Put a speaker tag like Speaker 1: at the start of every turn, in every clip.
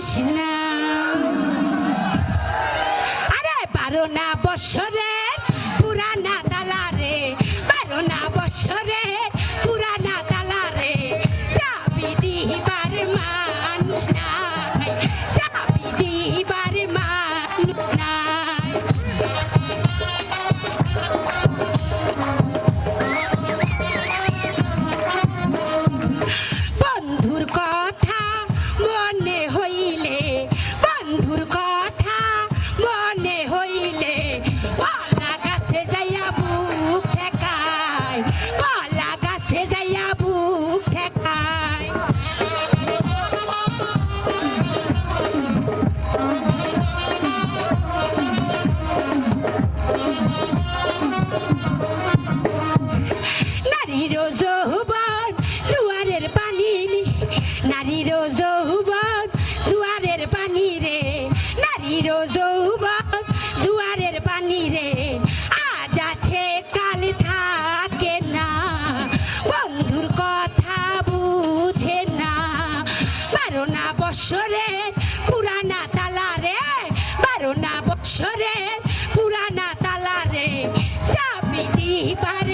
Speaker 1: মানুষ না আরে বারো না পুরানা নারীর যৌবন জুয়ারের পানি নারীর যৌবন জুয়ারের পানি রে। নারীর যৌবন জুয়ারের পানি রে। আজ আছে, কাল থাকে না। বন্ধুর কথা বুঝে না। বারো না পুরানা তালা রে। বারো না বৎসরে পুরানা তালা রে। চাবি দিবার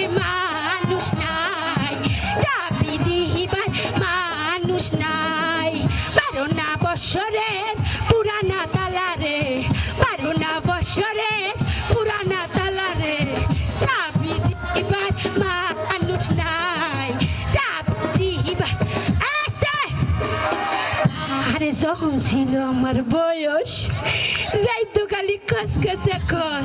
Speaker 1: মানুষ নাই। চাবি দিবার মানুষ নাই। বারো না বৎসরে পুরানা তালা রে বারো না পুরানা তালা রে চাবি দিবার মানুষ নাই। আরে যখন ছিল আমার বয়স, যাইতো খালি কস কসে এখন